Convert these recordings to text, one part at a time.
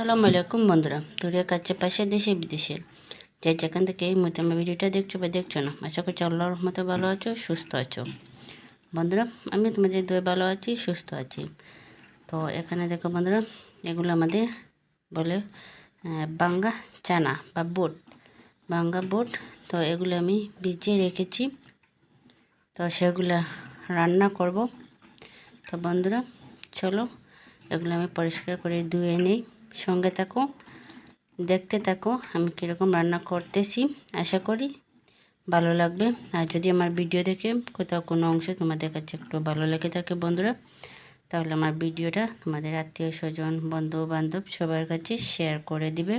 আসসালামু আলাইকুম বন্ধুরা। দূরের কাছে পাশে দেশে বিদেশে। যে যেখান থেকে এই মুহূর্তে আমার ভিডিওটা দেখছ বা দেখছ না, আশা করছি আল্লাহর মতো ভালো আছো, সুস্থ আছো। বন্ধুরা, আমি তোমাদের দুয়ে ভালো আছি, সুস্থ আছি। তো এখানে দেখো বন্ধুরা, এগুলো আমাদের বলে বাঙ্গা চানা বা বুট, বাঙ্গা বুট। তো এগুলো আমি ভিজিয়ে রেখেছি। তো সেগুলো রান্না করব। তো বন্ধুরা, চলো, এগুলো আমি পরিষ্কার করে ধুয়ে নিই। সঙ্গে থাকো, দেখতে থাকো, আমি কীরকম রান্না করতেছি, আশা করি ভালো লাগবে। আর যদি আমার ভিডিও দেখে কোথাও কোনো অংশ তোমাদের কাছে একটু ভালো লেগে থাকে বন্ধুরা, তাহলে আমার ভিডিওটা তোমাদের আত্মীয় স্বজন বন্ধু বান্ধব সবার কাছে শেয়ার করে দিবে।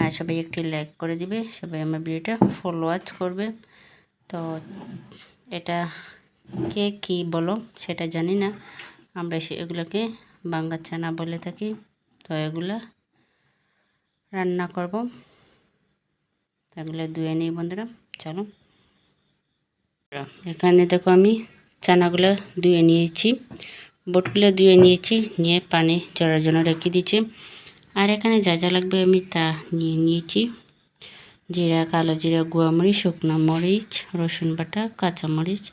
আর সবাই একটি লাইক করে দিবে, সবাই আমার ভিডিওটা ফলো ওয়াচ করবে। তো এটা কে কী বলো সেটা জানি না, আমরা এগুলোকে বাঙ্গা চানা বলে থাকি। তো এগুলো রান্না করব। এগুলো ধুয়ে নিই বন্ধুরা, চলো। এখানে দেখো আমি চানাগুলো ধুয়ে নিয়েছি, বোটগুলো ধুয়ে নিয়েছি, নিয়ে পানি জড়ার জন্য রেখে দিয়েছি। আর এখানে যা যা লাগবে আমি তা নিয়ে নিয়েছি। জিরা, কালো জিরা গুয়া মরিচ, শুকনো মরিচ, রসুন বাটা, কাঁচা মরিচ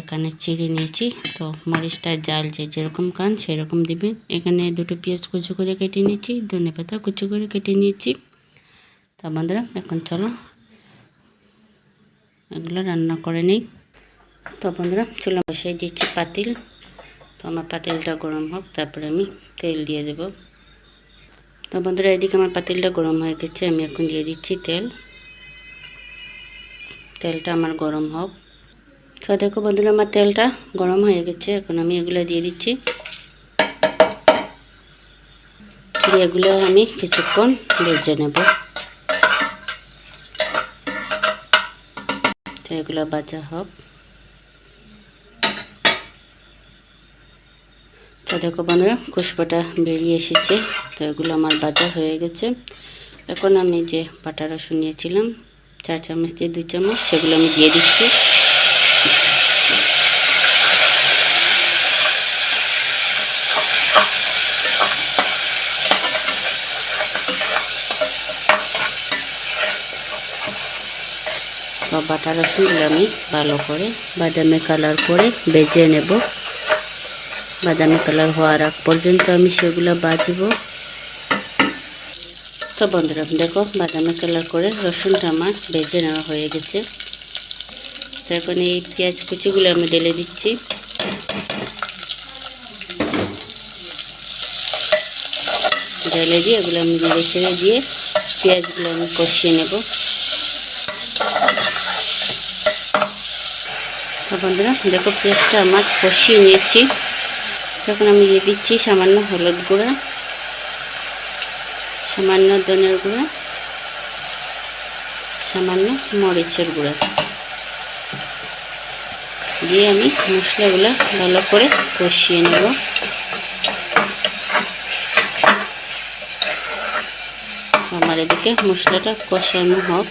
এখানে চিড়ে নিয়েছি। তো মরিচটার জাল যে যেরকম খান সেরকম দিবেন। এখানে দুটো পেঁয়াজ কুচু করে কেটে নিয়েছি, ধনে পাতা কুচু করে কেটে নিয়েছি। তা বন্ধুরা, এখন চলো এগুলো রান্না করে নিই। তো বন্ধুরা, চুলা বসাই দিচ্ছি পাতিল। তো আমার পাতিলটা গরম হোক, তারপরে আমি তেল দিয়ে দেব। তো বন্ধুরা, এদিকে আমার পাতিলটা গরম হয়ে গেছে, আমি এখন দিয়ে দিচ্ছি তেল। তেলটা আমার গরম হোক। তো দেখো বন্ধুরা, আমার তেলটা গরম হয়ে গেছে। এখন আমি এগুলো দিয়ে দিচ্ছি। দিয়ে এগুলো আমি কিছুক্ষণ ভেজে নেব। তো এগুলো বাজা হোক। তো দেখো বন্ধুরা, খুশবাটা বেরিয়ে এসেছে। তো এগুলো আমার বাজা হয়ে গেছে। এখন আমি যে বাটা রসুন নিয়েছিলাম, চার চামচ দিয়ে দুই চামচ, সেগুলো আমি দিয়ে দিচ্ছি। তো বাটা রসুনগুলো আমি ভালো করে। বাদামি কালার করে বেজে নেব। বাদামি কালার হওয়ার আগ পর্যন্ত আমি সেগুলো বাজব। তো বন্ধুরা, দেখো বাদামি কালার করে রসুনটা আমার বেজে নেওয়া হয়ে গেছে। তো এখন এই পেঁয়াজ কুচিগুলো আমি ঢেলে দিচ্ছি। ঢেলে দিয়ে এগুলো আমি ছেড়ে দিয়ে পেঁয়াজগুলো আমি কষিয়ে নেব। বন্ধুরা, দেখো পেঁয়াজটা আমার কষিয়ে নিয়েছি। তখন আমি দিয়ে দিচ্ছি সামান্য হলুদ গুঁড়া, সামান্য ধনের গুঁড়া, সামান্য মরিচের গুঁড়া। দিয়ে আমি মশলাগুলো ভালো করে কষিয়ে নেব। আমার এদিকে মশলাটা কষানো হোক।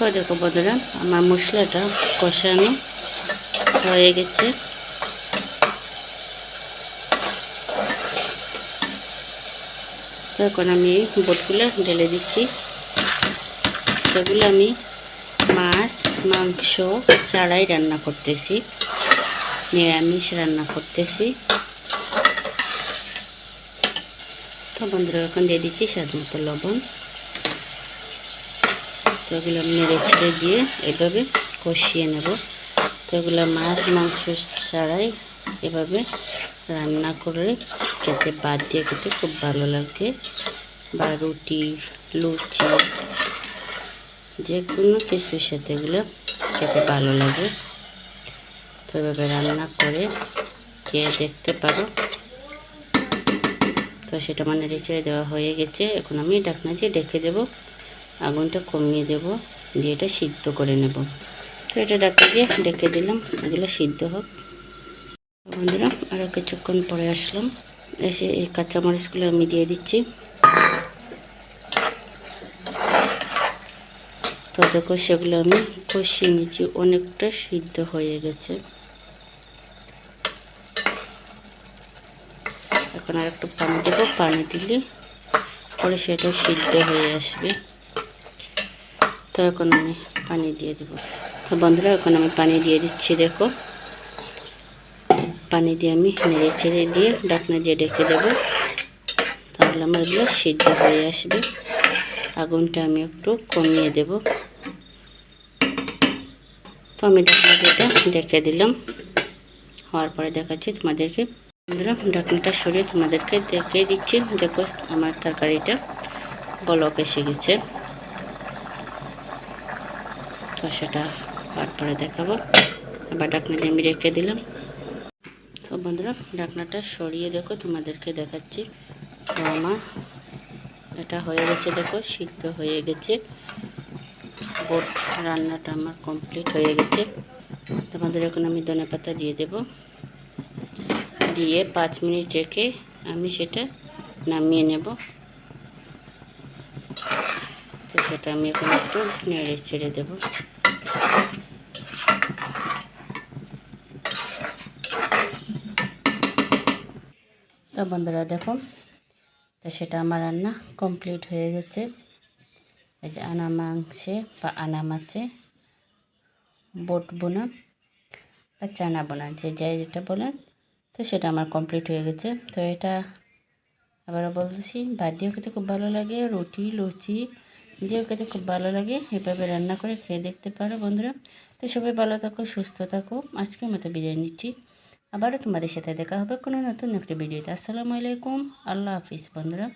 তো দেখো আমার মশলাটা কষানো হয়ে গেছে। এখন আমি বোটগুলো ঢেলে দিচ্ছি। সেগুলো আমি মাছ, মাংস ছাড়াই রান্না করতেছি। নিরামিষ রান্না করতেছি। তো বন্ধুরা, এখন দিয়ে দিচ্ছি স্বাদ মতো লবণ। তো এগুলো নেড়ে ছেড়ে দিয়ে এভাবে কষিয়ে নেব। তো এগুলো মাছ, মাংস ছাড়াই এভাবে রান্না করে খেতে বাদ দিয়ে খেতে খুব ভালো লাগে। বা রুটি, লুচি যে কোনো কিছুর সাথে এগুলো খেতে ভালো লাগে। তো এভাবে রান্না করে খেয়ে দেখতে পারো। তো সেটা মানে রেচড়ে দেওয়া হয়ে গেছে। এখন আমি ঢাকনা দিয়ে ডেকে দেব। আগুনটা কমিয়ে দেব, দিয়ে এটা সিদ্ধ করে নেব। তো এটা ডাকা দিয়ে ডেকে দিলাম, এগুলো সিদ্ধ হোক। বন্ধুরা আরও কিছুক্ষণ পরে আসলাম। এসে এই কাঁচামরিচগুলো আমি দিয়ে দিচ্ছি। তো দেখো, সেগুলো আমি কষিয়ে নিচ্ছি, অনেকটা সিদ্ধ হয়ে গেছে। এখন আর একটু পানি দেবো, পানি দিলে পরে সেটা সিদ্ধ হয়ে আসবে। তো এখন আমি পানি দিয়ে দেবো। তো বন্ধুরা এখন আমি পানি দিয়ে দিচ্ছি, দেখো। পানি দিয়ে আমি নেড়ে ছেড়ে দিয়ে ডাকনা দিয়ে ডেকে দেবো। তাহলে আমার এগুলো সিদ্ধ হয়ে আসবে। আগুনটা আমি একটু কমিয়ে দেব। তো আমি ডাকনা দিয়ে ডেকে দিলাম। হওয়ার পরে দেখাচ্ছি তোমাদেরকে। বন্ধুরা, ঢাকনাটা সরিয়ে তোমাদেরকে দেখিয়ে দিচ্ছি। দেখো, আমার তরকারিটা বলক এসে গেছে। তো সেটা হওয়ার পরে দেখাবো। আবার ঢাকনাটা আমি রেখে দিলাম। তো বন্ধুরা, ডাকনাটা সরিয়ে দেখো, তোমাদেরকে দেখাচ্ছি। তো আমার এটা হয়ে গেছে দেখো, সিদ্ধ হয়ে গেছে। বোট রান্নাটা আমার কমপ্লিট হয়ে গেছে। তোমাদের এখন আমি ধনে পাতা দিয়ে দেব। দিয়ে পাঁচ মিনিট রেখে আমি সেটা নামিয়ে নেব। সেটা আমি এখন একটু নেড়ে ছেড়ে দেবো। তো বন্ধুরা দেখুন তো সেটা আমার রান্না কমপ্লিট হয়ে গেছে। এই যে আনা মাংসে বা আনা মাছে, বোট বোনা বা চানা বোনা, যে যাই যেটা বলেন, তো সেটা আমার কমপ্লিট হয়ে গেছে। তো এটা আবারও বলতেছি, বাদ দিয়েও খেতে খুব ভালো লাগে, রুটি, লুচি দিয়েও খেতে খুব ভালো লাগে, এভাবে রান্না করে খেয়ে দেখতে পারো বন্ধুরা। তো সবাই ভালো থাকো, সুস্থ থাকো। আজকের মতো বিদায় নিচ্ছি। আবারও তোমাদের সাথে দেখা হবে কোনো নতুন একটি ভিডিওতে। আসসালামু আলাইকুম। আল্লাহ হাফিজ বন্ধুরা।